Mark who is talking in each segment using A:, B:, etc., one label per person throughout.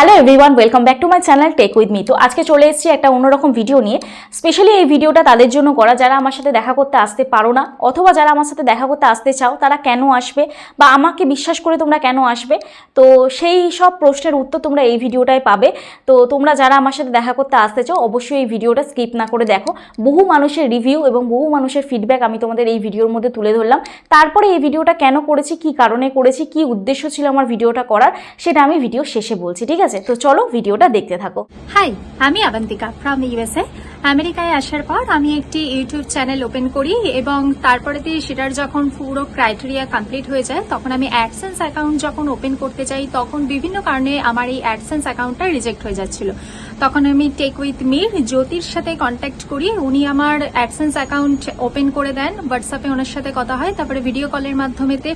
A: Hello everyone welcome back to my channel tech with me তো আজকে চলে এসেছি একটা অন্যরকম ভিডিও নিয়ে। স্পেশালি এই ভিডিওটা তাদের জন্য করা। যারা আমার সাথে দেখা করতে আসতে পারো না, অথবা যারা আমার সাথে দেখা করতে আসতে চাও, তারা কেন আসবে? বা আমাকে বিশ্বাস করে তোমরা কেন আসবে? তো সেই সব প্রশ্নের উত্তর তোমরা এই ভিডিওটায় পাবে। তো তোমরা যারা আমার সাথে দেখা করতে আসতে চাও, অবশ্যই এই ভিডিওটা স্কিপ না করে দেখো। বহু মানুষের রিভিউ এবং বহু মানুষের ফিডব্যাক আমি তোমাদের এই ভিডিওর মধ্যে তুলে ধরলাম। তারপরে এই ভিডিওটা কেন করেছি, কি কারণে করেছি, কি উদ্দেশ্য ছিল আমার ভিডিওটা করার, সেটা আমি ভিডিও শেষে বলছি, ঠিক আছে? তো চলো ভিডিওটা দেখতে থাকো।
B: হাই আমি আবন্তিকা ফ্রম ইউএসএ আমেরিকায় আসার পর আমি একটি ইউটিউব চ্যানেল ওপেন করি এবং তারপরে দিয়ে সেটার যখন পুরো ক্রাইটেরিয়া কমপ্লিট হয়ে যায়, তখন আমি অ্যাডসেন্স অ্যাকাউন্ট যখন ওপেন করতে চাই তখন বিভিন্ন কারণে আমার এই অ্যাডসেন্স অ্যাকাউন্টটা রিজেক্ট হয়ে যাচ্ছিল। তখন আমি টেক উইথ মির জ্যোতির সাথে কন্ট্যাক্ট করি, উনি আমার অ্যাডসেন্স অ্যাকাউন্ট ওপেন করে দেন হোয়াটসঅ্যাপে ওনার সাথে কথা হয়, তারপরে ভিডিও কলের মাধ্যমেতে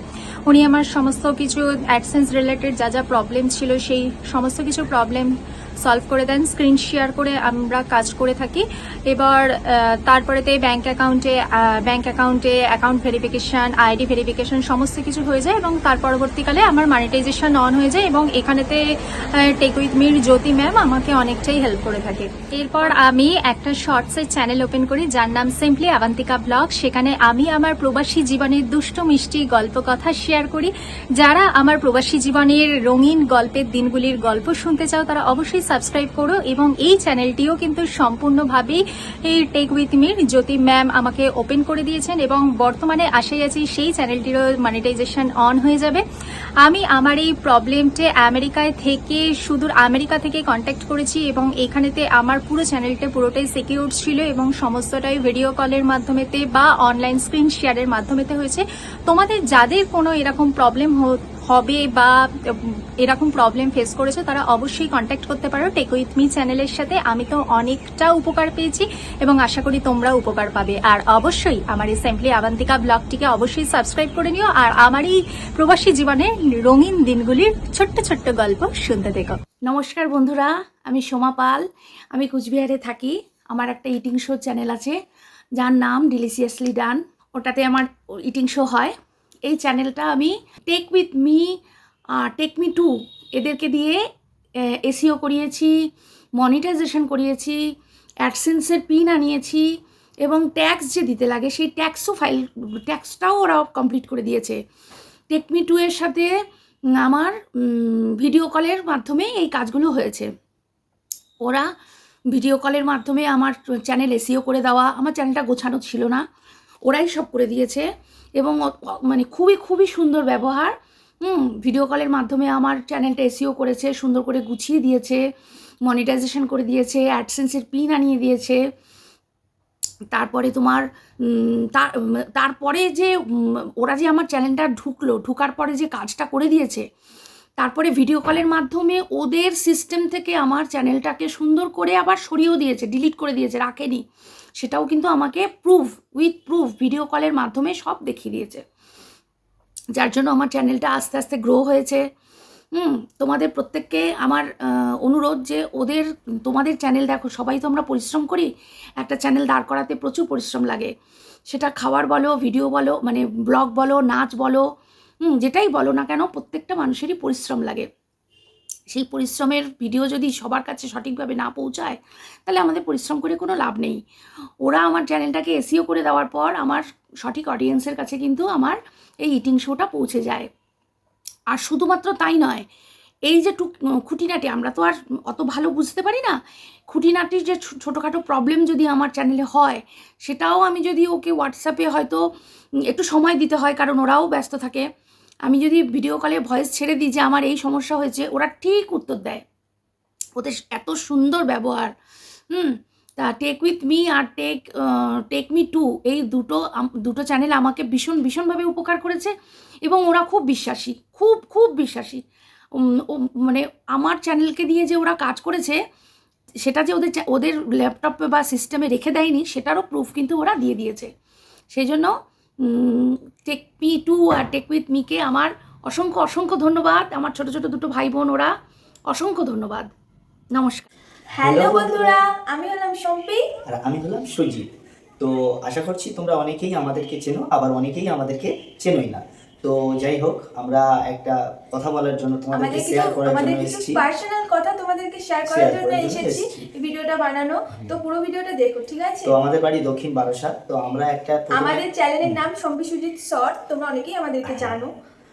B: উনি আমার সমস্ত কিছু অ্যাডসেন্স রিলেটেড যা যা প্রবলেম ছিল, সেই সমস্ত কিছু প্রবলেম সলভ করে দেন স্ক্রিন শেয়ার করে আমরা কাজ করে থাকি। এবার তারপরেতে ব্যাংক অ্যাকাউন্টে ব্যাংক অ্যাকাউন্টে অ্যাকাউন্ট ভেরিফিকেশন আইডি ভেরিফিকেশন সমস্ত কিছু হয়ে যায় এবং তার পরবর্তীকালে আমার মনিটাইজেশন অন হয়ে যায় এবং এখানেতে tech with Mir Jyoti ma'am আমাকে অনেকটাই হেল্প করে থাকে। এরপর আমি একটা শর্টসের চ্যানেল ওপেন করি, যার নাম সিম্পলি আবান্তিকা ব্লগ সেখানে আমি আমার প্রবাসী জীবনের দুষ্ট, মিষ্টি গল্প কথা শেয়ার করি। যারা আমার প্রবাসী জীবনের রঙিন গল্পের দিনগুলির গল্প শুনতে চাও, তারা অবশ্যই সাবস্ক্রাইব করো এবং এই চ্যানেলটিও কিন্তু সম্পূর্ণভাবেই এই tech with Mir Jyoti ma'am আমাকে ওপেন করে দিয়েছেন এবং বর্তমানে আশাই আছি সেই চ্যানেলটিরও মনিটাইজেশন অন হয়ে যাবে। আমি আমার এই প্রবলেমটে আমেরিকায় থেকে, সুদূর আমেরিকা থেকে কন্ট্যাক্ট করেছি এবং এখানেতে আমার পুরো চ্যানেলটা পুরোটাই সিকিউর ছিল এবং সমস্তটাই ভিডিও কলের মাধ্যমেতে বা অনলাইন স্ক্রিন শেয়ারের মাধ্যমেতে হয়েছে। তোমাদের যাদের কোনো এরকম প্রবলেম হবে বা এরকম প্রবলেম ফেস করেছে, তারা অবশ্যই কন্ট্যাক্ট করতে পারো। টেক উইথ মি চ্যানেলের সাথে আমি তো অনেকটা উপকার পেয়েছি এবং আশা করি তোমরা উপকার পাবে। আর অবশ্যই আমার এই সিম্পলি আবান্তিকা ব্লগটিকে অবশ্যই সাবস্ক্রাইব করে নিও। আর আমার এই প্রবাসী জীবনের রঙিন দিনগুলির ছোট্ট ছোট্ট গল্প শুনতে দেখো।
C: নমস্কার বন্ধুরা, আমি সোমা পাল। আমি কুচবিহারে থাকি। আমার একটা ইটিং শো চ্যানেল আছে। যার নাম ডিলিশিয়াসলি ডান ওটাতে আমার ইটিং শো হয়। এই চ্যানেলটা আমি tech with me tech me too এদেরকে দিয়ে এসিও করিয়েছি মনিটাইজেশন করিয়েছি অ্যাডসেন্সের পিন আনিয়েছি এবং ট্যাক্স যে দিতে লাগে সেই ট্যাক্সও ফাইল ট্যাক্সটাও ওরা কমপ্লিট করে দিয়েছে। টেকমি টু এর সাথে আমার ভিডিও কলের মাধ্যমে এই কাজগুলো হয়েছে। ওরা ভিডিও কলের মাধ্যমে আমার চ্যানেল এসিও করে দেওয়া, আমার চ্যানেলটা গোছানো ছিল না, ওরাই সব করে দিয়েছে। এবং মানে খুবই খুবই সুন্দর ব্যবহার। হুম ভিডিও কলের মাধ্যমে আমার চ্যানেলটা এসিও করেছে, সুন্দর করে গুছিয়ে দিয়েছে মনিটাইজেশন করে দিয়েছে অ্যাডসেন্সের পিন আনিয়ে দিয়েছে। তারপরে তোমার তার, তারপরে যে ওরা যে আমার চ্যানেলটা ঢুকলো, ঢুকার পরে যে কাজটা করে দিয়েছে, তারপরে ভিডিও কলের মাধ্যমে ওদের সিস্টেম থেকে আমার চ্যানেলটাকে সুন্দর করে আবার সরিয়েও দিয়েছে ডিলিট করে দিয়েছে, রাখেনি। সেটাও কিন্তু আমাকে প্রুফ উইথ প্রুফ ভিডিও কলের মাধ্যমে সব দেখিয়ে দিয়েছে। যার জন্য আমার চ্যানেলটা আস্তে আস্তে গ্রো হয়েছে। হুম, তোমাদের প্রত্যেককে আমার অনুরোধ যে ওদের, তোমাদের চ্যানেল দেখো, সবাই তো আমরা পরিশ্রম করি। একটা চ্যানেল দাঁড় করাতে প্রচুর পরিশ্রম লাগে। সেটা খাওয়ার বলো ভিডিও বলো মানে ব্লগ বলো, নাচ বলো, হুম, যেটাই বলো না কেন, প্রত্যেকটা মানুষেরই পরিশ্রম লাগে। সেই পরিশ্রমের ভিডিও যদি সবার কাছে সঠিকভাবে না পৌঁছায়, তাহলে আমাদের পরিশ্রম করে কোনো লাভ নেই। ওরা আমার চ্যানেলটাকে এসিও করে দেওয়ার পর আমার সঠিক অডিয়েন্সের কাছে কিন্তু আমার এই ইটিং শোটা পৌঁছে যায়। আর শুধুমাত্র তাই নয়, এই যে টুক খুঁটিনাটি, আমরা তো আর অত ভালো বুঝতে পারি না। খুঁটিনাটির যে ছোটোখাটো প্রবলেম যদি আমার চ্যানেলে হয়, সেটাও আমি যদি ওকে হোয়াটসঅ্যাপে হয়তো একটু সময় দিতে হয়, কারণ ওরাও ব্যস্ত থাকে। আমি যদি ভিডিও কলে ভয়েস ছেড়ে দিই যে আমার এই সমস্যা হয়েছে, ওরা ঠিক উত্তর দেয়। ওদের এত সুন্দর ব্যবহার। হুম? তা টেক উইথ মি আর টেক টেক মি টু এই দুটো দুটো চ্যানেল আমাকে ভীষণ, ভীষণভাবে উপকার করেছে এবং ওরা খুব বিশ্বাসী, খুব খুব বিশ্বাসী। মানে আমার চ্যানেলকে দিয়ে যে ওরা কাজ করেছে, সেটা যে ওদের ওদের ল্যাপটপে বা সিস্টেমে রেখে দেয়নি, সেটারও প্রুফ কিন্তু ওরা দিয়ে দিয়েছে। সেই জন্য টেক মি টু আর টেক উইথ মিকে আমার অসংখ্য অসংখ্য ধন্যবাদ। আমার ছোট ছোট দুটো ভাই বোন ওরা অসংখ্য ধন্যবাদ। নমস্কার।
D: হ্যালো বন্ধুরা আমি হলাম সম্পি
E: আর আমি হলাম সুজিত। তো আশা করছি তোমরা অনেকেই আমাদেরকে চেনো আবার অনেকেই আমাদেরকে চেনোই না। তো যাই হোক আমরা একটা কথা বলার জন্য তোমাদেরকে শেয়ার করার
D: আমাদের
E: জন্য
D: কিছু
E: এসেছি।
D: পার্সোনাল কথা তোমাদেরকে শেয়ার করার জন্য এসেছি।
E: এসেছি।
D: ভিডিওটা বানানো। তো পুরো ভিডিওটা দেখো ঠিক আছে?
E: তো আমাদের বাড়ি দক্ষিণ বারাসাত। তো আমরা একটা
D: আমাদের চ্যানেলের নাম সম্পি সুজিত শর্ট তোমরা অনেকেই আমাদেরকে জানো।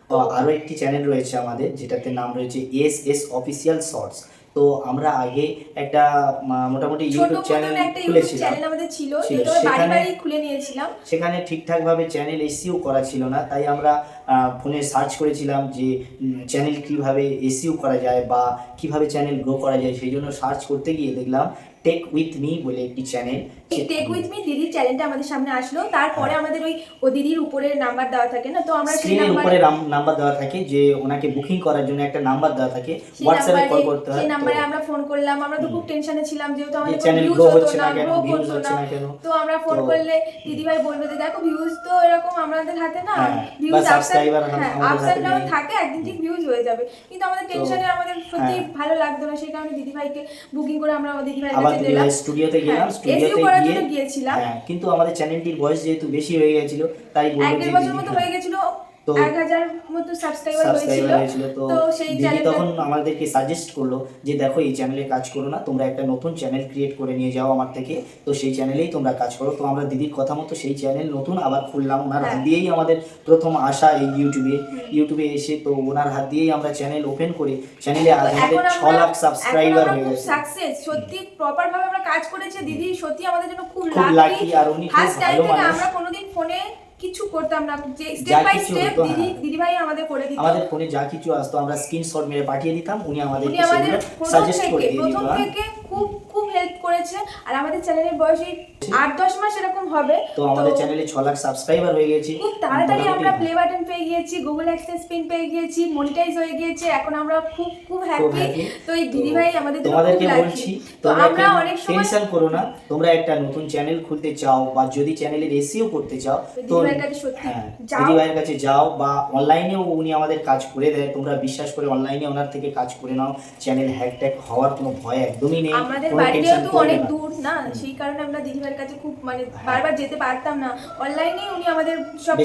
E: তো আরও একটি চ্যানেল রয়েছে আমাদের যেটাতে নাম রয়েছে এস এস অফিসিয়াল শর্টস। তো আমরা আগে একটা মোটামুটি ইউটিউব চ্যানেল খুলেছিলাম।
D: চ্যানেল আমাদের ছিল
E: সেখানে-
D: বাড়ি খুলে নিয়েছিলাম।
E: সেখানে ঠিকঠাক ভাবে চ্যানেল এসিও করা ছিল না তাই আমরা ফোনে সার্চ করেছিলাম যে চ্যানেল কীভাবে এসিও করা যায় বা কীভাবে চ্যানেল গ্রো করা যায় সেই জন্য সার্চ করতে গিয়ে দেখলাম টেক উইথ মি বলে একটি চ্যানেল
D: টেক উইথ মি দিদির চ্যানেলটা আমাদের সামনে আসলো। তারপরে আমাদের ওই ও দিদির উপরে নাম্বার দেওয়া থাকে না তো আমরা সেই
E: স্ক্রিনের উপরে
D: নাম্বার
E: দেওয়া থাকে যে ওনাকে বুকিং করার জন্য একটা নাম্বার দেওয়া থাকে। হোয়াটসঅ্যাপে কল করতে হয়
D: সেই নাম্বারে আমরা ফোন করলাম। আমরা তো খুব টেনশনে ছিলাম যেহেতু আমাদের
E: চ্যানেল গ্রো হচ্ছে
D: না
E: কেন ভিউজ হচ্ছে
D: না।
E: কেন
D: তো আমরা ফোন করলে দিদি ভাই বলবে যে দেখো ভিউজ তো এরকম আমাদের হাতে না
E: হ্যাঁ,
D: ভিউজ হ্যাঁ
E: আমাদের
D: আপস এন্ড ডাউন থাকে একদিন ঠিক ভিউজ হয়ে যাবে। কিন্তু আমাদের টেনশনে আমাদের সত্যি
E: হ্যাঁ।
D: ভালো লাগতো না সেই কারণে দিদি ভাইকে বুকিং করে আমরা দিদি ভাইয়ের কাছে দিলাম।
E: স্টুডিওতে গেলাম
D: হ্যাঁ,
E: স্টুডিওতে
D: গিয়েছিলাম।
E: হ্যাঁ কিন্তু আমাদের চ্যানেলটির বয়স যেহেতু বেশি হয়ে গেছিল তাই বলব
D: এক দেড় বছর মতো
E: হয়ে
D: গেছিল
E: তো-
D: এক হাজার মতো সাবস্ক্রাইবার হয়েছিল।
E: তো দিদি তখন আমাদেরকে সাজেস্ট করল যে দেখো এই চ্যানেলে কাজ করো না তোমরা একটা নতুন চ্যানেল ক্রিয়েট করে নিয়ে যাও আমার থেকে। তো সেই চ্যানেলেই তোমরা কাজ করো। তো আমরা দিদির কথা মতো সেই চ্যানেল নতুন আবার খুললাম। ওনার হাত
D: হ্যাঁ।
E: দিয়েই আমাদের প্রথম আসা এই ইউটিউবে ইউটিউবে এসে তো ওনার হাত দিয়েই আমরা চ্যানেল ওপেন করে। চ্যানেলে আজ আমাদের ছ লাখ সাবস্ক্রাইবার হয়ে গেছে।
D: সাকসেস সত্যি প্রপার ভাবে আমরা কাজ করেছি। দিদি সত্যি আমাদের জন্য খুব লাকি
E: আর উনি খুব ভালো মানুষ।
D: আমরা কোনোদিন করতাম না যে স্টেপ বাই স্টেপ দিদি
E: হ্যাঁ।
D: দিদি ভাই আমাদের করে দিত
E: আমাদের ফোনে যা কিছু আসতো আমরা স্ক্রিনশট মেরে পাঠিয়ে দিতাম উনি
D: উনি আমাদের
E: সাজেস্ট করে দিয়ে
D: প্রথম
E: হ্যাঁ।
D: থেকে খুব খুব হেল্প করেছে আর আমাদের চ্যানেলের বয়স এই আট দশ মাস এরকম হবে।
E: তো আমাদের চ্যানেলে ছ লাখ সাবস্ক্রাইবার হয়ে গেছে
D: খুব তাড়াতাড়ি আমরা
E: হ্যাঁ।
D: প্লে বাটন পেয়ে গিয়েছি গুগল অ্যাক্সেস পিন পেয়ে গিয়েছি মনিটাইজ হয়ে গিয়েছে এখন আমরা খুব খুব হ্যাপি তো এই দিদি ভাই আমাদের
E: তোমাদেরকে বলছি
D: তো আমরা অনেক
E: টেনশন করো না তোমরা একটা নতুন চ্যানেল খুলতে চাও বা যদি চ্যানেলের এসিও করতে চাও তো
D: দিদিভাইয়ের কাছে সত্যি
E: হ্যাঁ
D: যাও।
E: দিদি ভাইয়ের কাছে যাও বা অনলাইনেও উনি আমাদের কাজ করে দেয় তোমরা বিশ্বাস করে অনলাইনে ওনার থেকে কাজ করে নাও চ্যানেল হ্যাক ট্যাক হওয়ার কোনো ভয় একদমই নেই
D: আমাদের
E: কোনো
D: বাড়ি
E: টেনশন
D: যেহেতু
E: করবে
D: অনেক দূর না সেই কারণে আমরা কাছে খুব মানে বারবার যেতে পারতাম না। অনলাইনে উনি আমাদের সব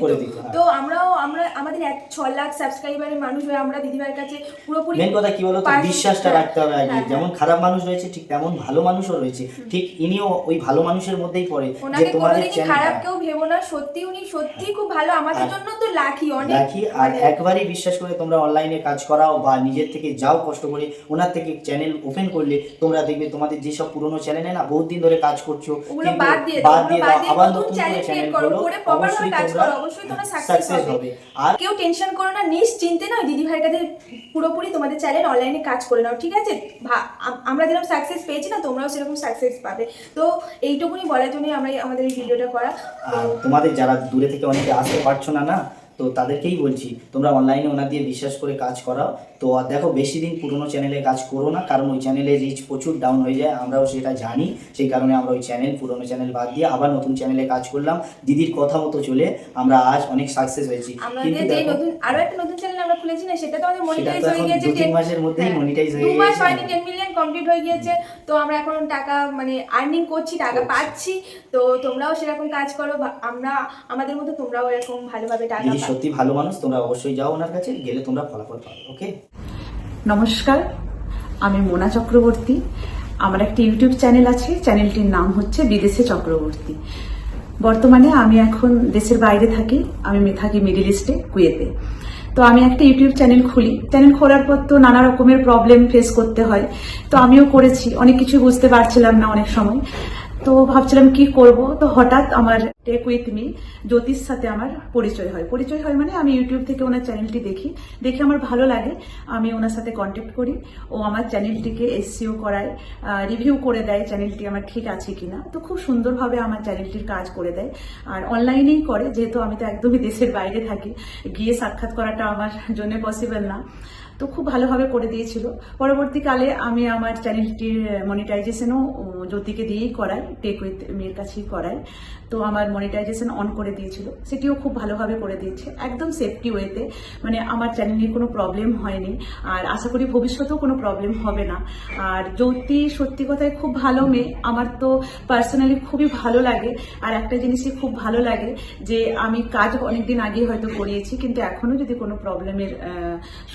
D: করে দিত।
E: হ্যাঁ।
D: তো আমরাও আমরা আমাদের এক ছ লাখ সাবস্ক্রাইবারের মানুষ হয়ে আমরা কাছে পুরোপুরি
E: মেন কথা কি বিশ্বাসটা
D: হ্যাঁ,
E: রাখতে হবে আগে।
D: হ্যাঁ,
E: যেমন খারাপ মানুষ রয়েছে ঠিক তেমন ভালো মানুষও রয়েছে। ঠিক ইনিও ওই ভালো মানুষের মধ্যেই পড়ে যে তোমাদের
D: খারাপ কেউ ভেবো না। সত্যি উনি সত্যি খুব ভালো। আমাদের জন্য তো লাকি অনেক
E: রাখি আর
D: মানে-
E: একবারই বিশ্বাস করে তোমরা অনলাইনে কাজ করাও বা নিজের থেকে যাও কষ্ট করে ওনার থেকে চ্যানেল ওপেন করলে তোমরা দেখবে তোমাদের যেসব পুরনো চ্যানেলে না বহুত দিন ধরে কাজ করছ
D: বাদ দিয়ে দাও
E: আবার
D: নতুন
E: করে চ্যানেল
D: করো
E: অবশ্যই
D: কাজ
E: তোমরা
D: করো অবশ্যই তোমরা সাকসেস হবে।
E: আর
D: কেউ টেনশন করো না নিশ্চিন্তে না দিদি ভাইয়ের কাছে পুরোপুরি তোমাদের চ্যানেল অনলাইনে কাজ করে নাও ঠিক আছে? আমরা যেরকম সাকসেস পেয়েছি না তোমরাও সেরকম সাকসেস পাবে। তো এইটুকুনি বলার জন্যই আমরা আমাদের এই ভিডিওটা করা।
E: আর তোমাদের যারা দূরে থেকে অনেকে আসতে পারছ না না তো তাদেরকেই বলছি তোমরা অনলাইনে ওনার দিয়ে বিশ্বাস করে কাজ করাও। তো আর দেখো বেশি দিন পুরনো চ্যানেলে কাজ করো না কারণ ওই চ্যানেলের রিচ প্রচুর ডাউন হয়ে যায় আমরাও সেটা জানি। সেই কারণে আমরা ওই চ্যানেল পুরনো চ্যানেল বাদ দিয়ে আবার নতুন চ্যানেলে কাজ করলাম। দিদির কথা মতো চলে আমরা আজ অনেক সাকসেস হয়েছি। কিন্তু দেখো
D: নতুন আরও একটা নতুন চ্যানেল আমরা খুলেছি না সেটা তো আমাদের মনিটাইজ হয়ে গিয়েছে
E: তিন মাসের মধ্যেই
D: হ্যাঁ,
E: monetize হয়ে
D: দু মাস হয়নি টেন মিলিয়ন কমপ্লিট হয়ে গিয়েছে তো আমরা এখন টাকা মানে আর্নিং করছি টাকা পাচ্ছি তো তোমরাও সেরকম কাজ করো আমরা আমাদের মতো তোমরাও এরকম ভালোভাবে টাকা
E: সত্যি ভালো মানুষ তোমরা অবশ্যই যাও ওনার কাছে গেলে তোমরা ফলাফল পাবে ওকে
F: নমস্কার, আমি মোনা চক্রবর্তী। আমার একটা ইউটিউব চ্যানেল আছে, চ্যানেলটির নাম হচ্ছে বিদেশে চক্রবর্তী। বর্তমানে আমি এখন দেশের বাইরে থাকি, আমি থাকি মিডিল ইস্টে, কুয়েতে। তো আমি একটা ইউটিউব চ্যানেল খুলি। চ্যানেল খোলার পর তো নানা রকমের প্রবলেম ফেস করতে হয়। তো আমিও করেছি, অনেক কিছু বুঝতে পারছিলাম না অনেক সময়। তো ভাবছিলাম কি করব? তো হঠাৎ আমার টেক উইথ মি জ্যোতিষ সাথে আমার পরিচয় হয়। পরিচয় হয় মানে আমি ইউটিউব থেকে ওনার চ্যানেলটি দেখি। দেখে আমার ভালো লাগে। আমি ওনার সাথে কন্ট্যাক্ট করি। ও আমার চ্যানেলটিকে এসসিও করায় রিভিউ করে দেয় চ্যানেলটি আমার ঠিক আছে কিনা। তো খুব সুন্দরভাবে আমার চ্যানেলটির কাজ করে দেয়। আর অনলাইনেই করে, যেহেতু আমি তো একদমই দেশের বাইরে থাকি। গিয়ে সাক্ষাৎ করাটা আমার জন্য পসিবল না। তো খুব ভালোভাবে করে দিয়েছিল। পরবর্তীকালে আমি আমার চ্যানেলটির মনিটাইজেশনও জ্যোতিকে দিয়েই করাই টেক উইথ মেয়ের কাছেই করাই। তো আমার মনিটাইজেশন অন করে দিয়েছিল। সেটিও খুব ভালোভাবে করে দিয়েছে। একদম সেফটি ওয়েতে মানে আমার চ্যানেলে কোনো প্রবলেম হয়নি। আর আশা করি ভবিষ্যতেও কোনো প্রবলেম হবে না। আর জ্যোতি সত্যি কথায় খুব ভালো মেয়ে। আমার তো পার্সোনালি খুবই ভালো লাগে। আর একটা জিনিসই খুব ভালো লাগে যে আমি কাজ অনেকদিন আগে হয়তো করিয়েছি। কিন্তু এখনও যদি কোনো প্রবলেমের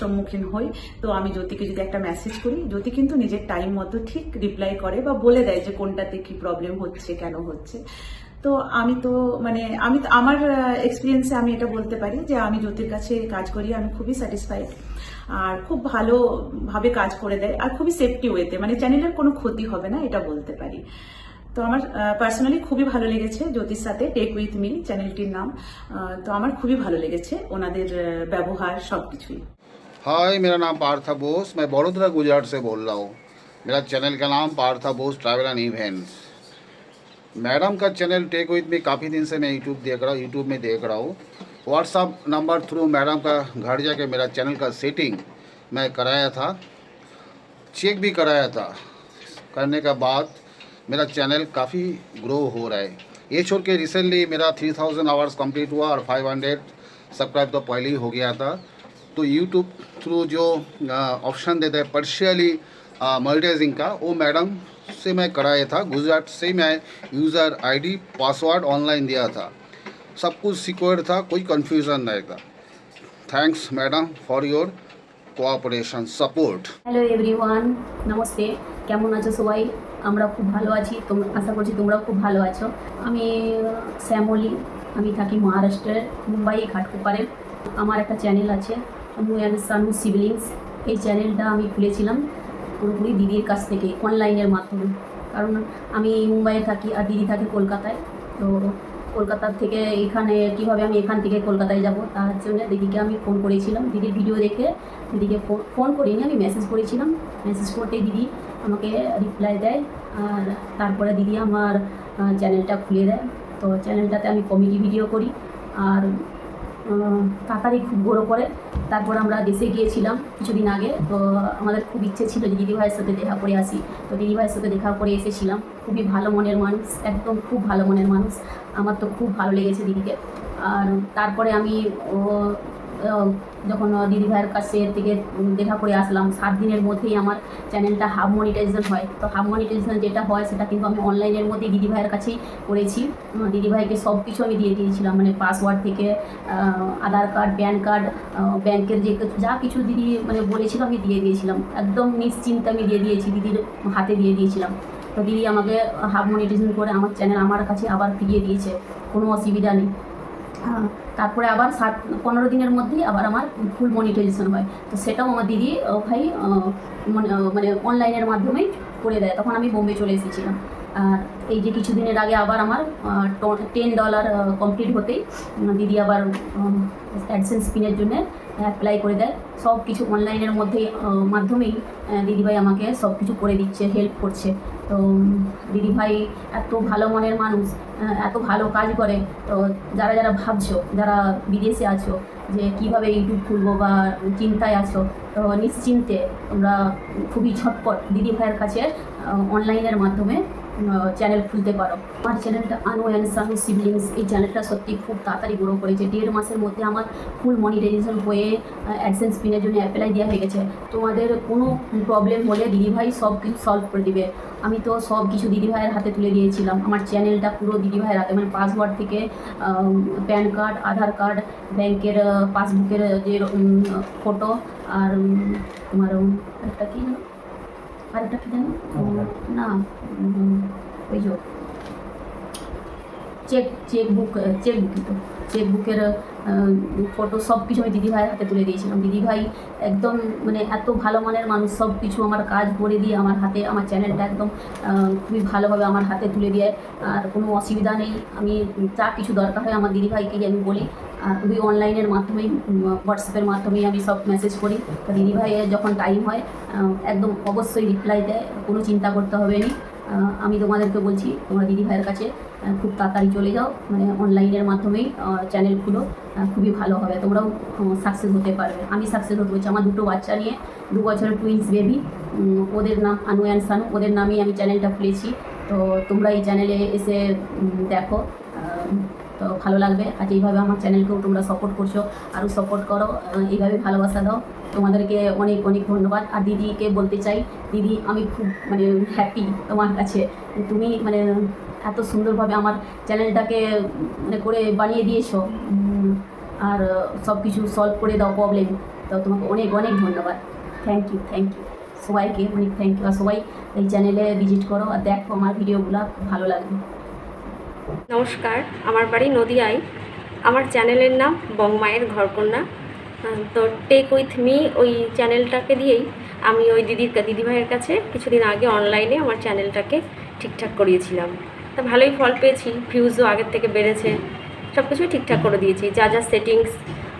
F: সম্মুখীন হই, তো আমি জ্যোতিকে যদি একটা মেসেজ করি, জ্যোতি কিন্তু নিজের টাইম মতো ঠিক রিপ্লাই করে বা বলে দেয় যে কোনটাতে কি প্রবলেম হচ্ছে, কেন হচ্ছে। তো আমি তো মানে আমি আমার এক্সপিরিয়েন্সে আমি এটা বলতে পারি যে আমি জ্যোতির কাছে কাজ করি, আমি খুবই স্যাটিসফাইড আর খুব ভালোভাবে কাজ করে দেয়, আর খুবই সেফটি ওয়েতে মানে চ্যানেলের কোনো ক্ষতি হবে না, এটা বলতে পারি। তো আমার পার্সোনালি খুবই ভালো লেগেছে জ্যোতির সাথে টেক উইথ মি চ্যানেলটির নাম। তো আমার খুবই ভালো লেগেছে ওনাদের ব্যবহার সবকিছুই।
G: हाय, मेरा नाम पार्था बोस। मैं बड़ोदरा, गुजरात से बोल रहा हूँ। मेरा चैनल का नाम Partha Bose travel and events. Madam का चैनल टेक विथ में काफ़ी दिन से मैं यूट्यूब देख रहा हूँ यूट्यूब में देख रहा हूँ। व्हाट्सअप नंबर थ्रू मैडम का घर जाके मेरा चैनल का सेटिंग मैं कराया था। चेक भी कराया था। करने के बाद मेरा चैनल काफ़ी ग्रो हो रहा है। ये छोड़ के रिसेंटली मेरा थ्री थाउज़ेंड आवर्स कंप्लीट हुआ और फाइव हंड्रेड सब्सक्राइब तो पहले ही हो गया था। तो यूट्यूब थ्रू जो ऑप्शन देते हैं पर्शियली मोनिटाइजिंग का वो मैडम से मैं कराया था गुजरात से मैं यूज़र आईडी पासवर्ड ऑनलाइन दिया था सब कुछ सिक्योर था कोई कन्फ्यूज़न नहीं था thanks madam for your cooperation support
H: hello everyone namaste কেমন আছো সবাই আমরা খুব ভালো আছি তোমরা আশা করছি তোমরাও খুব ভালো আছো আমি আহ, শ্যামলী আমি থাকি মহারাষ্ট্রের মুম্বাই ঘাটকোপারে আমার একটা চ্যানেল আছে মু অ্যান্ড সানু সিবলিংস, এই চ্যানেলটা আমি খুলেছিলাম পুরোপুরি দিদির কাছ থেকে, অনলাইনের মাধ্যমে। কারণ আমি মুম্বাইয়ে থাকি আর দিদি থাকে কলকাতায়। তো কলকাতার থেকে এখানে কীভাবে আমি এখান থেকে কলকাতায় যাব, তার জন্য দিদিকে আমি ফোন করেছিলাম। দিদির ভিডিও দেখে দিদিকে ফোন করিনি, আমি মেসেজ করেছিলাম। মেসেজ করতে দিদি আমাকে রিপ্লাই দেয় আর তারপরে দিদি আমার চ্যানেলটা খুলে দেয়। তো চ্যানেলটাতে আমি কমেডি ভিডিও করি। আর তাড়াতাড়ি খুব বড়ো করে। তারপর আমরা দেশে গিয়েছিলাম কিছুদিন আগে। তো আমাদের খুব ইচ্ছে ছিল যে দিদিভাইয়ের সাথে দেখা করে আসি। তো দিদিভাইয়ের সাথে দেখা করে এসেছিলাম। খুবই ভালো মনের মানুষ, একদম খুব ভালো মনের মানুষ। আমার তো খুব ভালো লেগেছে দিদিকে। আর তারপরে আমি যখন দিদিভাইয়ের কাছে থেকে দেখা করে আসলাম সাত দিনের মধ্যেই আমার চ্যানেলটা হাফ মনিটাইজেশন হয়। তো হাফ মনিটাইজেশন যেটা হয় সেটা কিন্তু আমি অনলাইনের মধ্যেই দিদিভাইয়ের কাছেই করেছি। দিদিভাইকে সব কিছু আমি দিয়ে দিয়েছিলাম মানে পাসওয়ার্ড থেকে আধার কার্ড প্যান কার্ড ব্যাংকের যে যা কিছু দিদি মানে বলেছিল আমি দিয়ে দিয়েছিলাম। একদম নিশ্চিন্তে আমি দিয়ে দিয়েছি দিদির হাতে দিয়ে দিয়েছিলাম। তো দিদি আমাকে হাফ মনিটাইজেশন করে আমার চ্যানেল আমার কাছে আবার ফিরিয়ে দিয়েছে কোনো অসুবিধা নেই। হ্যাঁ, তারপরে আবার সাত, পনেরো দিনের মধ্যেই আবার আমার ফুল মনিটাইজেশন হয়। তো সেটাও আমার দিদি ভাই মানে- অনলাইনের মাধ্যমেই করে দেয়। তখন আমি বোম্বে চলে এসেছিলাম। এই যে কিছুদিনের আগে আবার আমার টেন ডলার কমপ্লিট হতেই দিদি আবার অ্যাডসেন্স পিনের জন্য অ্যাপ্লাই করে দেয়। সব কিছু অনলাইনের মধ্যেই মাধ্যমেই দিদিভাই আমাকে সব কিছু করে দিচ্ছে হেল্প করছে। তো দিদিভাই এত ভালো মনের মানুষ এত ভালো কাজ করে। তো যারা যারা ভাবছ, যারা বিদেশে আছো, যে কীভাবে ইউটিউব খুলবো বা চিন্তায় আছো, তো নিশ্চিন্তে তোমরা খুবই ঝটপট দিদিভাইয়ের কাছে অনলাইনের মাধ্যমে চ্যানেল খুলতে পারো। আমার চ্যানেলটা আনো অ্যান্ড সানু সিবলিংস এই চ্যানেলটা সত্যি খুব তাড়াতাড়ি গ্রো করেছে। দেড় মাসের মধ্যে আমার ফুল মনিটাইজেশন হয়ে অ্যাডসেন্স পিনের জন্য অ্যাপ্লাই দেওয়া হয়ে গেছে। তোমাদের কোনো প্রবলেম হলে দিদিভাই সব কিছু সলভ করে দিবে। আমি তো সব কিছু দিদিভাইয়ের হাতে তুলে দিয়েছিলাম। আমার চ্যানেলটা পুরো দিদিভাইয়ের হাতে। মানে পাসওয়ার্ড থেকে প্যান কার্ড আধার কার্ড ব্যাংকের পাসবুকের যে ফটো আর তোমার একটা কী আরেকটা কী জানো উম, না উম, ওই যে cheque cheque book cheque book তো চেক বুকের ফটো সব কিছু আমি দিদিভাইয়ের হাতে তুলে দিয়েছিলাম। দিদিভাই একদম মানে এত ভালো মানের মানুষ সব কিছু আমার কাজ করে দিয়ে আমার হাতে, আমার চ্যানেলটা একদম খুবই ভালোভাবে আমার হাতে তুলে দিয়ে, আর কোনো অসুবিধা নেই। আমি যা কিছু দরকার হয় আমার দিদিভাইকে আমি বলি। আর খুবই অনলাইনের মাধ্যমেই হোয়াটসঅ্যাপের মাধ্যমেই আমি সব মেসেজ করি। তো দিদিভাইয়ের যখন টাইম হয় একদম অবশ্যই রিপ্লাই দেয়, কোনো চিন্তা করতে হবে না। আমি তোমাদেরকে বলছি, তোমরা দিদিভাইয়ের কাছে খুব তাড়াতাড়ি চলে যাও। মানে অনলাইনের মাধ্যমেই চ্যানেল খুলো। খুবই ভালো হবে। তোমরাও সাকসেস হতে পারবে। আমি সাকসেস হতে বলছি, আমার দুটো বাচ্চা নিয়ে দু বছরের টুইন্স বেবি ওদের নাম আনু অ্যান্ড সানু। ওদের নামেই আমি চ্যানেলটা খুলেছি। তো তোমরা এই চ্যানেলে এসে দেখো। তো ভালো লাগবে। আর এইভাবে আমার চ্যানেলকেও তোমরা সাপোর্ট করছ আরও সাপোর্ট করো এইভাবে ভালোবাসা দাও। তোমাদেরকে অনেক অনেক ধন্যবাদ। আর দিদিকে বলতে চাই, দিদি, আমি খুব মানে হ্যাপি তোমার কাছে। তুমি মানে এত সুন্দরভাবে আমার চ্যানেলটাকে মানে করে বানিয়ে দিয়েছ। আর সব কিছু সলভ করে দাও প্রবলেম তো তোমাকে অনেক অনেক ধন্যবাদ। থ্যাংক ইউ থ্যাংক ইউ সবাইকে অনেক থ্যাংক ইউ আর সবাই এই চ্যানেলে ভিজিট করো আর দেখো আমার ভিডিওগুলো ভালো লাগবে।
I: নমস্কার, আমার বাড়ি নদিয়ায়। আমার চ্যানেলের নাম বংমায়ের ঘরকন্যা। তো টেক উইথ মি ওই চ্যানেলটাকে দিয়েই আমি ওই দিদির দিদিভাইয়ের কাছে কিছুদিন আগে অনলাইনে আমার চ্যানেলটাকে ঠিকঠাক করিয়েছিলাম। তা ভালোই ফল পেয়েছি ভিউজও আগের থেকে বেড়েছে। সব কিছুই ঠিকঠাক করে দিয়েছি, যা যা সেটিংস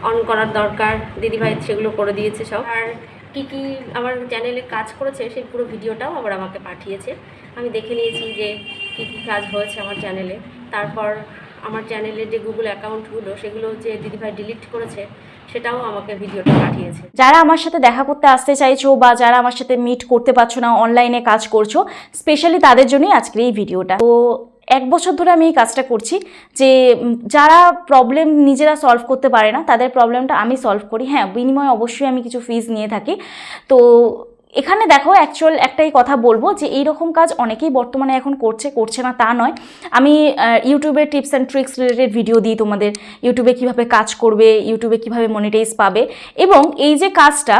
I: অন করার দরকার, দিদিভাই সেগুলো করে দিয়েছে সব। আর কী কী আমার চ্যানেলে কাজ করেছে, সেই পুরো ভিডিওটাও আবার আমাকে পাঠিয়েছে। আমি দেখে নিয়েছি যে কী কী কাজ হয়েছে আমার চ্যানেলে তারপর আমার চ্যানেলের যে গুগল অ্যাকাউন্টগুলো সেগুলো যে দিদিভাই ডিলিট করেছে সেটাও আমাকে ভিডিওটা পাঠিয়েছে।
A: যারা আমার সাথে দেখা করতে আসতে চাইছো বা যারা আমার সাথে মিট করতে পারছ না অনলাইনে কাজ করছ স্পেশালি তাদের জন্যই আজকের এই ভিডিওটা। তো এক বছর ধরে আমি এই কাজটা করছি যে যারা প্রবলেম নিজেরা সলভ করতে পারে না, তাদের প্রবলেমটা আমি সলভ করি। হ্যাঁ বিনিময়ে অবশ্যই আমি কিছু ফিজ নিয়ে থাকি। তো এখানে দেখো অ্যাকচুয়াল একটাই কথা বলব যে এই রকম কাজ অনেকেই বর্তমানে এখন করছে করছে না, তা নয়। আমি ইউটিউবে tips and tricks related video দিই তোমাদের ইউটিউবে কীভাবে কাজ করবে, ইউটিউবে কীভাবে মনিটাইজ পাবে। এবং এই যে কাজটা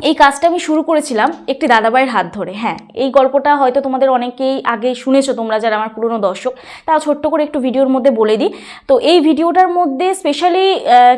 A: এই কাজটা আমি শুরু করেছিলাম একটি দাদাভাইয়ের হাত ধরে। হ্যাঁ এই গল্পটা হয়তো তোমাদের অনেকেই আগে শুনেছো, তোমরা যারা আমার পুরনো দর্শক, তাও ছোট্ট করে একটু ভিডিওর মধ্যে বলে দিই। তো এই ভিডিওটার মধ্যে স্পেশালি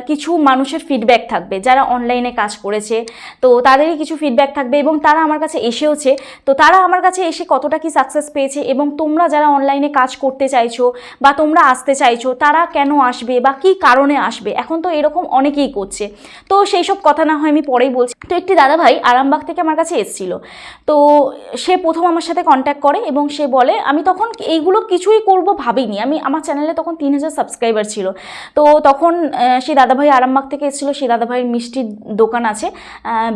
A: কিছু মানুষের ফিডব্যাক থাকবে, যারা অনলাইনে কাজ করেছে, তো তাদেরই কিছু ফিডব্যাক থাকবে এবং তারা আমার কাছে এসেওছে। তো তারা আমার কাছে এসে কতটা কি সাকসেস পেয়েছে এবং তোমরা যারা অনলাইনে কাজ করতে চাইছো বা তোমরা আসতে চাইছো, তারা কেন আসবে বা কি কারণে আসবে? এখন তো এরকম অনেকেই করছে। তো সেই সব কথা না হয় আমি পরেই বলছি। তো একটি দাদাভাই আরামবাগ থেকে আমার কাছে এসেছিল। তো সে প্রথম আমার সাথে কন্ট্যাক্ট করে এবং সে বলে, আমি তখন এইগুলো কিছুই করব ভাবিনি। আমি, আমার চ্যানেলে তখন তিন হাজার সাবস্ক্রাইবার ছিল। তো তখন সেই দাদাভাই আরামবাগ থেকে এসেছিল। সেই দাদাভাইয়ের মিষ্টির দোকান আছে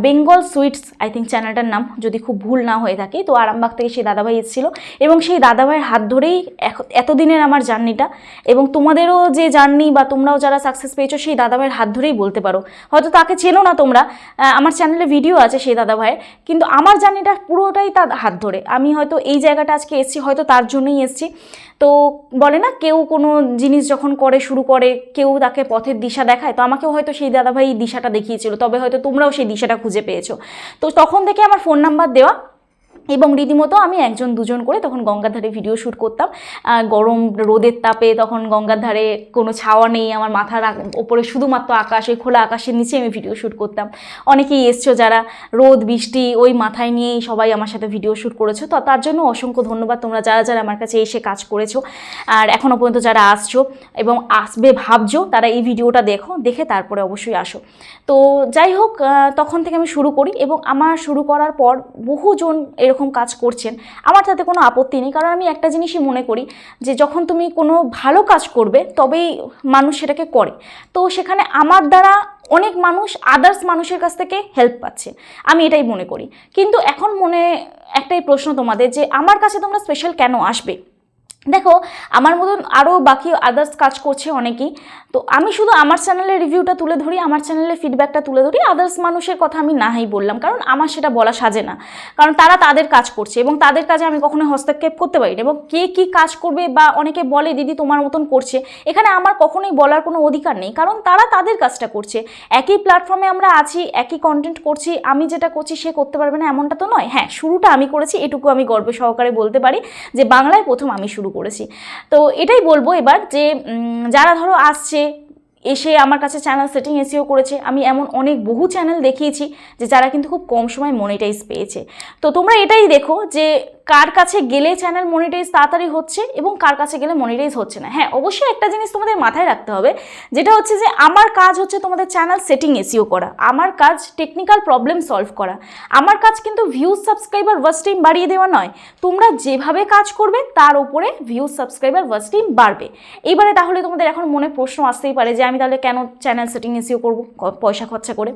A: বেঙ্গল সুইটস আই থিঙ্ক চ্যানেলটার নাম, যদি খুব ভুল না হয়ে থাকে। তো আরামবাগ থেকে সেই দাদাভাই এসেছিল এবং সেই দাদাভাইয়ের হাত ধরেই এতদিনের আমার জার্নিটা এবং তোমাদেরও যে জার্নি বা তোমরাও যারা সাকসেস পেয়েছ, সেই দাদাভাইয়ের হাত ধরেই বলতে পারো। হয়তো তাকে চেনো না তোমরা। আমার চ্যানেলে ভিডিও আছে সেই দাদাভাইয়ের, কিন্তু আমার জার্নিটা পুরোটাই তার হাত ধরে। আমি হয়তো এই জায়গাটা আজকে এসছি, হয়তো তার জন্যই এসছি। তো বলে না, কেউ কোনো জিনিস যখন করে, শুরু করে, কেউ তাকে পথের দিশা দেখায়, তো আমাকেও হয়তো সেই দাদাভাই দিশাটা দেখিয়েছিল, তবে হয়তো তোমরাও সেই দিশাটা খুঁজে পেয়েছ। তো তখন থেকে আমার ফোন নাম্বার দেওয়া এবং রীতিমতো আমি একজন দুজন করে তখন গঙ্গার ধারে ভিডিও শ্যুট করতাম। গরম রোদের তাপে তখন গঙ্গার ধারে কোনো ছাওয়া নেই, আমার মাথার ওপরে শুধুমাত্র আকাশ খোলা আকাশের নিচে আমি ভিডিও শ্যুট করতাম। অনেকেই এসছো যারা রোদ, বৃষ্টি, ওই মাথায় নিয়েই সবাই আমার সাথে ভিডিও শ্যুট করেছ। তো তার জন্য অসংখ্য ধন্যবাদ, তোমরা যারা যারা আমার কাছে এসে কাজ করেছ। আর এখনও পর্যন্ত যারা আসছো এবং আসবে, ভাবছ, তারা এই ভিডিওটা দেখো, দেখে তারপরে অবশ্যই আসো। তো যাই হোক তখন থেকে আমি শুরু করি এবং আমার শুরু করার পর বহুজন এরকম কাজ করছেন, আমার তাতে কোনো আপত্তি নেই। কারণ আমি একটা জিনিসই মনে করি যে যখন তুমি কোনো ভালো কাজ করবে, তবেই মানুষ সেটাকে করে। তো সেখানে আমার দ্বারা অনেক মানুষ আদার্স মানুষের কাছ থেকে হেল্প পাচ্ছে। আমি এটাই মনে করি। কিন্তু এখন মনে একটাই প্রশ্ন তোমাদের যে, আমার কাছে তোমরা স্পেশাল কেন আসবে? দেখো, আমার মতন আরও বাকি আদার্স কাজ করছে অনেকেই। তো আমি শুধু আমার চ্যানেলের রিভিউটা তুলে ধরি, আমার চ্যানেলের ফিডব্যাকটা তুলে ধরি আদার্স মানুষের কথা আমি নাহাই বললাম, কারণ আমার সেটা বলা সাজে না। কারণ তারা তাদের কাজ করছে এবং তাদের কাজে আমি কখনোই হস্তক্ষেপ করতে পারি না এবং কে কী কাজ করবে বা অনেকে বলে, দিদি, তোমার মতন করছে। এখানে আমার কখনোই বলার কোনো অধিকার নেই, কারণ তারা তাদের কাজটা করছে। একই প্ল্যাটফর্মে আমরা আছি, একই কন্টেন্ট করছি, আমি যেটা করছি সে করতে পারবে না, এমনটা তো নয়। হ্যাঁ শুরুটা আমি করেছি, এটুকু আমি গর্ব সহকারে বলতে পারি যে বাংলায় প্রথম আমি শুরু করেছি। তো এটাই বলব এবার যে যারা ধরো আসছে এসে আমার কাছে চ্যানেল সেটিং এসিও করেছে। আমি এমন অনেক বহু চ্যানেল দেখিয়েছি যে যারা কিন্তু খুব কম সময় মনিটাইজ পেয়েছে। তো তোমরা এটাই দেখো যে কার কাছে গেলে চ্যানেল মনিটাইজ তাড়াতাড়ি হচ্ছে এবং কার কাছে গেলে মনিটাইজ হচ্ছে না। হ্যাঁ অবশ্যই একটা জিনিস তোমাদের মাথায় রাখতে হবে, যেটা হচ্ছে যে আমার কাজ হচ্ছে তোমাদের চ্যানেল সেটিং এসিও করা, আমার কাজ টেকনিক্যাল প্রবলেম সলভ করা। আমার কাজ কিন্তু ভিউজ সাবস্ক্রাইবার ওয়াচ টাইম বাড়িয়ে দেওয়া নয়, তোমরা যেভাবে কাজ করবে তার উপরে ভিউজ সাবস্ক্রাইবার ওয়াচ টাইম বাড়বে। এইবারে তাহলে তোমাদের এখন মনে প্রশ্ন আসতেই পারে যে আমি তাহলে কেন চ্যানেল সেটিং এসিও করব? পয়সা খরচা করে।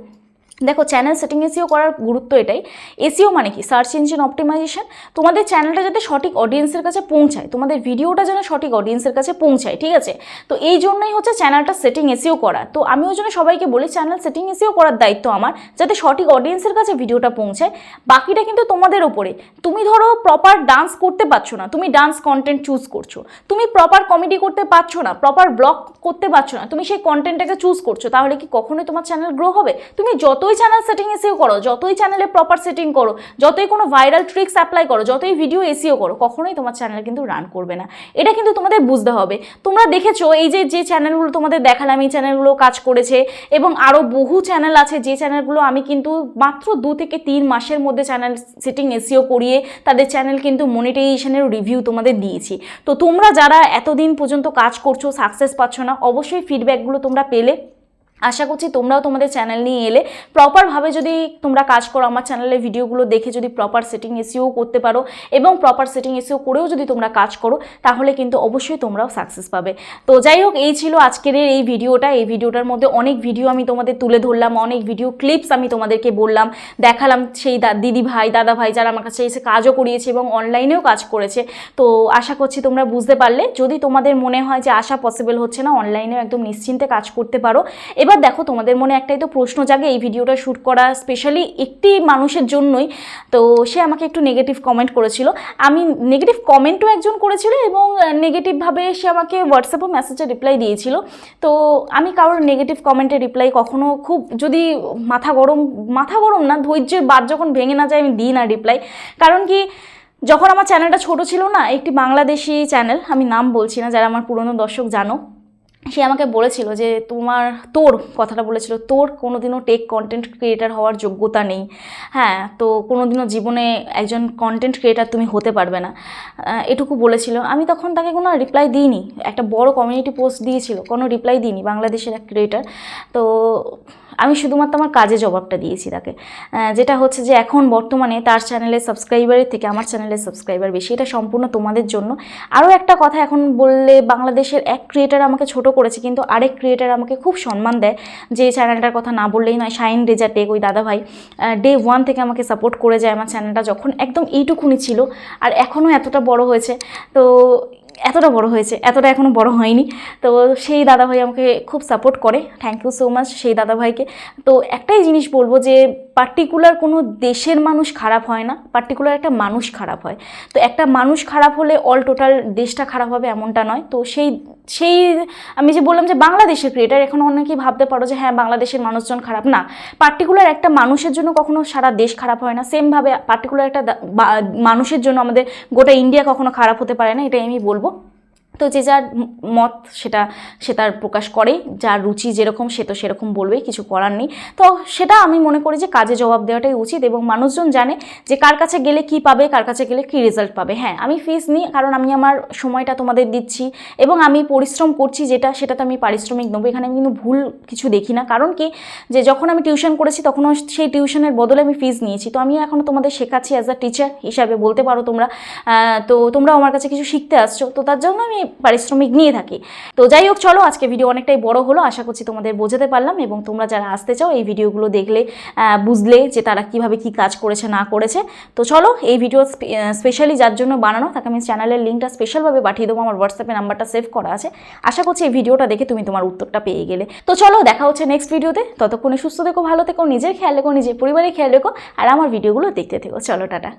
A: দেখো চ্যানেল সেটিং এসিও করার গুরুত্ব এটাই। এসিও মানে কি? সার্চ ইঞ্জিন অপটিমাইজেশন তোমাদের চ্যানেলটা যাতে সঠিক অডিয়েন্সের কাছে পৌঁছায়, তোমাদের ভিডিওটা যেন সঠিক অডিয়েন্সের কাছে পৌঁছায়, ঠিক আছে? তো এই জন্যই হচ্ছে চ্যানেলটা সেটিং এসিও করা। তো আমি ওই জন্য সবাইকে বলি চ্যানেল সেটিং এসিও করার দায়িত্ব আমার, যাতে সঠিক অডিয়েন্সের কাছে ভিডিওটা পৌঁছায়। বাকিটা কিন্তু তোমাদের ওপরে তুমি ধরো প্রপার ডান্স করতে পারছ না, তুমি ডান্স কন্টেন্ট চুজ করছ। তুমি প্রপার কমেডি করতে পারছ না প্রপার ব্লগ করতে পারছ না, তুমি সেই কন্টেন্টটাকে চুজ করছ, তাহলে কি কখনোই তোমার চ্যানেল গ্রো হবে? তুমি যতই চ্যানেল সেটিং এসিও করো, যতই চ্যানেলে প্রপার সেটিং করো, যতই কোনো ভাইরাল ট্রিক্স অ্যাপ্লাই করো, যতই ভিডিও এসিও করো, কখনোই তোমার চ্যানেল কিন্তু রান করবে না। এটা কিন্তু তোমাদের বুঝতে হবে। তোমরা দেখেছ এই যে যে চ্যানেলগুলো তোমাদের দেখালাম, এই চ্যানেলগুলো কাজ করেছে, এবং আরও বহু চ্যানেল আছে, যে চ্যানেলগুলো আমি কিন্তু মাত্র দু থেকে তিন মাসের মধ্যে চ্যানেল সেটিং এসিও করিয়ে তাদের চ্যানেল কিন্তু মনিটাইজেশনের রিভিউ তোমাদের দিয়েছি। তো তোমরা যারা এতদিন পর্যন্ত কাজ করছ সাকসেস পাচ্ছ না, অবশ্যই ফিডব্যাকগুলো তোমরা পেলে। আশা করছি তোমরাও তোমাদের চ্যানেল নিয়ে এলে প্রপারভাবে যদি তোমরা কাজ করো, আমার চ্যানেলের ভিডিওগুলো দেখে যদি প্রপার সেটিং এসিও করতে পারো এবং প্রপার সেটিং এসিও করেও যদি তোমরা কাজ করো, তাহলে কিন্তু অবশ্যই তোমরাও সাকসেস পাবে। তো যাই হোক, এই ছিল আজকের এই ভিডিওটা এই ভিডিওটার মধ্যে অনেক ভিডিও আমি তোমাদের তুলে ধরলাম, অনেক ভিডিও ক্লিপস আমি তোমাদেরকে বললাম, দেখালাম সেই দিদি ভাই, দাদা ভাই যারা আমার কাছে এসে কাজও করিয়েছে এবং অনলাইনেও কাজ করেছে। তো আশা করছি তোমরা বুঝতে পারলে। যদি তোমাদের মনে হয় যে আসা পসিবল হচ্ছে না অনলাইনেও একদম নিশ্চিন্তে কাজ করতে পারো। এবার দেখো, তোমাদের মনে একটাই তো প্রশ্ন জাগে, এই ভিডিওটা শ্যুট করা স্পেশালি একটি মানুষের জন্যই। তো সে আমাকে একটু নেগেটিভ কমেন্ট করেছিল। আমি নেগেটিভ কমেন্টও একজন করেছিল এবং নেগেটিভভাবে সে আমাকে হোয়াটসঅ্যাপও মেসেজে রিপ্লাই দিয়েছিল। তো আমি কারোর নেগেটিভ কমেন্টে রিপ্লাই কখনো খুব, যদি মাথা গরম মাথা গরম না, ধৈর্যের বাদ যখন ভেঙে না যায়, আমি দিই না রিপ্লাই কারণ কি, যখন আমার চ্যানেলটা ছোট ছিল না, একটি বাংলাদেশি চ্যানেল আমি নাম বলছি না, যারা আমার পুরনো দর্শক জানো সে আমাকে বলেছিল যে তোমার, তোর কথাটা বলেছিল, তোর কোনোদিনও টেক কন্টেন্ট ক্রিয়েটার হওয়ার যোগ্যতা নেই। হ্যাঁ তো কোনোদিনও জীবনে একজন কন্টেন্ট ক্রিয়েটার তুমি হতে পারবে না। এটুকু বলেছিল। আমি তখন তাকে কোনো রিপ্লাই দিইনি। একটা বড় কমিউনিটি পোস্ট দিয়েছিল, কোনো রিপ্লাই দিইনি, বাংলাদেশের এক ক্রিয়েটার তো আমি শুধুমাত্র আমার কাজে জবাবটা দিয়েছি তাকে। যেটা হচ্ছে যে এখন বর্তমানে তার চ্যানেলের সাবস্ক্রাইবারের থেকে আমার চ্যানেলের সাবস্ক্রাইবার বেশি। এটা সম্পূর্ণ তোমাদের জন্য। আরও একটা কথা এখন বললে বাংলাদেশের এক ক্রিয়েটার আমাকে ছোট করেছে। কিন্তু আরেক ক্রিয়েটার আমাকে খুব সম্মান দেয় যে চ্যানেলটার কথা না বললেই নয়, শাইন রেজা টেক ওই দাদাভাই ডে ওয়ান থেকে আমাকে সাপোর্ট করে যায় আমার চ্যানেলটা যখন একদম এইটুকুনি ছিল। আর এখনও এতটা বড় হয়েছে। তো এতটা বড় হয়েছে, এতটা এখনও বড় হয়নি। তো সেই দাদাভাই আমাকে খুব সাপোর্ট করে থ্যাংক ইউ সো মাচ সেই দাদাভাইকে। তো একটাই জিনিস বলব যে পার্টিকুলার কোনো দেশের মানুষ খারাপ হয় না পার্টিকুলার একটা মানুষ খারাপ হয়। তো একটা মানুষ খারাপ হলে অল টোটাল দেশটা খারাপ হবে এমনটা নয়। তো সেই সেই আমি যে বললাম যে বাংলাদেশের ক্রিয়েটার এখন অনেকেই ভাবতে পারো যে হ্যাঁ বাংলাদেশের মানুষজন খারাপ। না পার্টিকুলার একটা মানুষের জন্য কখনো সারা দেশ খারাপ হয় না। সেমভাবে পার্টিকুলার একটা মানুষের জন্য আমাদের গোটা ইন্ডিয়া কখনো খারাপ হতে পারে না, এটাই আমি বলব। তো যে যার মত সেটা সে তার প্রকাশ করে, যার রুচি যেরকম সে তো সেরকম বলবে, কিছু করার নেই। তো সেটা আমি মনে করি যে কাজে জবাব দেওয়াটাই উচিত এবং মানুষজন জানে যে কার কাছে গেলে কি পাবে, কার কাছে গেলে কি রেজাল্ট পাবে। হ্যাঁ আমি ফিস নিই, কারণ আমি আমার সময়টা তোমাদের দিচ্ছি এবং আমি পরিশ্রম করছি যেটা সেটা তো আমি পারিশ্রমিক নেব। এখানে আমি কিন্তু ভুল কিছু দেখি না। কারণ কি? যে যখন আমি টিউশন করেছি, তখনও সেই টিউশনের বদলে আমি ফিস নিয়েছি। তো আমি এখনও তোমাদের শেখাচ্ছি অ্যাজ আ টিচার হিসাবে, বলতে পারো তোমরা। তো তোমরাও আমার কাছে কিছু শিখতে আসছো। তো তার জন্য আমি পারিশ্রমিক নিয়ে থাকি। তো যাই হোক, চলো, আজকে ভিডিও অনেকটাই বড় হলো। আশা করছি তোমাদের বোঝাতে পারলাম এবং তোমরা যারা আসতে চাও, এই ভিডিওগুলো দেখলে বুঝলে যে তারা কীভাবে কি কাজ করেছে, না করেছে। তো চলো, এই ভিডিও স্পেশালি যার জন্য বানানো, তাকে আমি চ্যানেলের লিঙ্কটা স্পেশালভাবে পাঠিয়ে দেবো। আমার হোয়াটসঅ্যাপে নাম্বারটা সেভ করা আছে। আশা করছি এই ভিডিওটা দেখে তুমি তোমার উত্তরটা পেয়ে গেলে। তো চলো, দেখা হচ্ছে নেক্সট ভিডিওতে ততক্ষণে সুস্থ থেকো, ভালো থেকো, নিজের খেয়াল রেখো, নিজের পরিবারের খেয়াল রেখো, আর আমার ভিডিওগুলো দেখতে থেকো। চলো, টাটা।